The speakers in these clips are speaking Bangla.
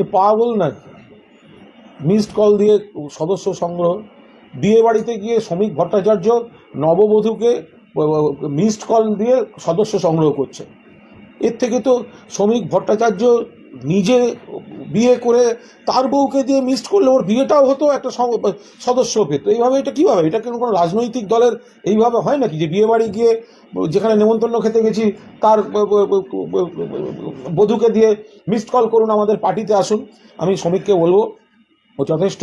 এ পাগল নাকি? মিসড কল দিয়ে সদস্য সংগ্রহ। বিয়ে বাড়িতে গিয়ে শ্রমিক ভট্টাচার্য নববধূকে মিসড কল দিয়ে সদস্য সংগ্রহ করছে। এর থেকে তো শ্রমিক ভট্টাচার্য নিজে বিয়ে করে তার বউকে দিয়ে মিসড করলে ওর বিয়েটাও হতো একটা সদস্য পেত এইভাবে এটা কীভাবে? এটা কোনো কোনো রাজনৈতিক দলের এইভাবে হয় নাকি? যে বিয়ে বাড়ি গিয়ে যেখানে নেমন্তন্ন খেতে গেছি, তার বধূকে দিয়ে মিসড কল করুন, আমাদের পার্টিতে আসুন। আমি শ্রমিককে বলব, ও যথেষ্ট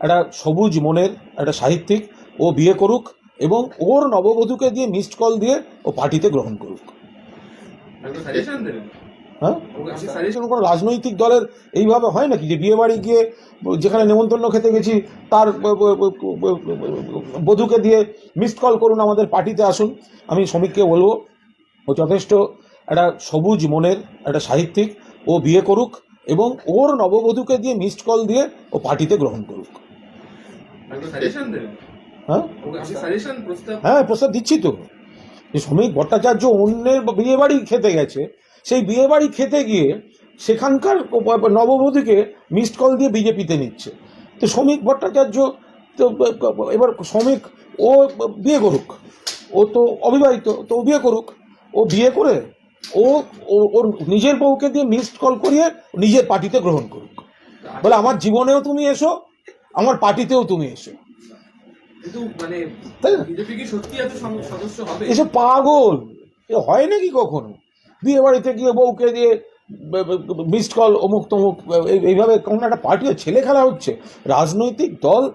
একটা সবুজ মনের, একটা সাহিত্যিক। ও বিয়ে করুক এবং ওর নববধূকে দিয়ে মিসড কল দিয়ে ও পার্টিতে গ্রহণ করুক। হ্যাঁ? আপনি কোনো রাজনৈতিক দলের এইভাবে হয় নাকি? যে বিয়ে বাড়ি গিয়ে যেখানে নেমন্তন্ন খেতে গেছি তার বধূকে দিয়ে মিসড কল করুন আমাদের পার্টিতে আসুন। আমি শ্রমিককে বলব ও যথেষ্ট একটা সবুজ মনের একটা সাহিত্যিক ও বিয়ে করুক এবং ওর নববধূকে দিয়ে মিসড কল দিয়ে ও পার্টিতে গ্রহণ করুক। হ্যাঁ? হ্যাঁ প্রস্তাব দিচ্ছি তো। যে শ্রমিক ভট্টাচার্য অন্যের বিয়ে বাড়ি খেতে গেছে সেই বিয়ে বাড়ি খেতে গিয়ে সেখানকার নববধূকে মিসড কল দিয়ে বিজেপিতে নিচ্ছে। তো শ্রমিক ভট্টাচার্য তো এবার শ্রমিক ও বিয়ে করুক ও তো অবিবাহিত তো ও বিয়ে করুক ও বিয়ে করে ও ওর নিজের বউকে দিয়ে মিসড কল করিয়ে নিজের পার্টিতে গ্রহণ করুক। বলে আমার জীবনেও তুমি এসো আমার পার্টিতেও তুমি এসো। মানে এসব পাগল। এ হয় নাকি কখনো? বিয়ে বাড়িতে গিয়ে বউকে দিয়ে মিসড কল অমুক তমুক এই- এইভাবে কোন একটা পার্টি ছেলে খেলা হচ্ছে। রাজনৈতিক দল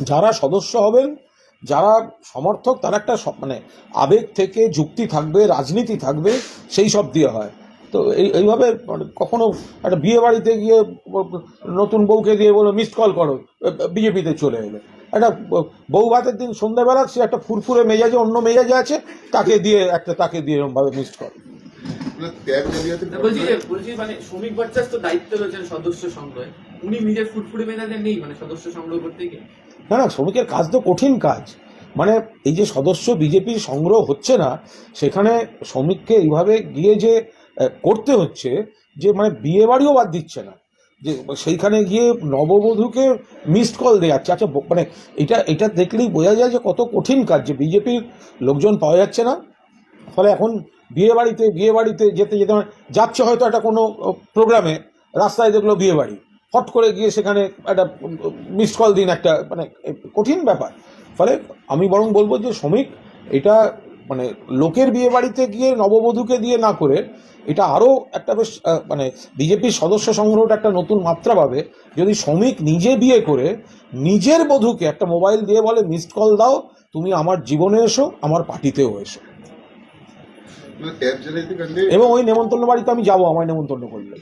যারা সদস্য হবেন, যারা সমর্থক, তারা একটা মানে আবেগ থেকে যুক্তি থাকবে, রাজনীতি থাকবে, সেই সব দিয়ে হয়। তো এই, এইভাবে মানে কখনো একটা বিয়ে বাড়িতে গিয়ে নতুন বউকে দিয়ে বলো মিসড কল করো বিজেপিতে চলে এলো। একটা বউ ভাতের দিন সন্ধ্যাবেলা সে একটা ফুরফুরে মেজাজে, অন্য মেজাজে আছে, তাকে দিয়ে একটা, তাকে দিয়ে এরকমভাবে মিসড কল জালিয়াতির না, বলছি যে বলছি মানে শ্রমিক তো দায়িত্ব রয়েছেন সদস্য সংগ্রহে। উনি নিজের ফুটফুটে মেজাজে নেই মানে সদস্য সংগ্রহ করতে গিয়ে। না না শ্রমিকের কাজ তো কঠিন কাজ। মানে এই যে সদস্য বিজেপির সংগ্রহ হচ্ছে না সেখানে শ্রমিককে এইভাবে গিয়ে যে করতে হচ্ছে যে মানে বিয়ে বাড়িও বাদ দিচ্ছে না। যে সেইখানে গিয়ে নববধূকে মিসড কল দেওয়া যাচ্ছে। আচ্ছা মানে এটা এটা দেখলেই বোঝা যায় যে কত কঠিন কাজ যে বিজেপির লোকজন পাওয়া যাচ্ছে না। ফলে এখন বিয়ে বাড়িতে বিয়ে বাড়িতে যেতে যেতে মানে যাচ্ছে হয়তো একটা কোনো প্রোগ্রামে, রাস্তায় দেখল বিয়ে বাড়ি হট করে গিয়ে সেখানে একটা মিসড কল দিন একটা মানে কঠিন ব্যাপার। ফলে আমি বরং বলব যে শ্রমিক, এটা মানে লোকের বিয়ে বাড়িতে গিয়ে নববধূকে দিয়ে না করে, এটা আরও একটা বেশ মানে বিজেপির সদস্য সংগ্রহটা একটা নতুন মাত্রা পাবে। যদি শ্রমিক নিজে বিয়ে করে, নিজের বধূকে একটা মোবাইল দিয়ে বলে মিসড কল দাও, তুমি আমার জীবনে এসো, আমার পার্টিতেও এসো। এবং ওই নেমন্তন্ন বাড়িতে আমি যাব আমার নেমন্তন্ন করলে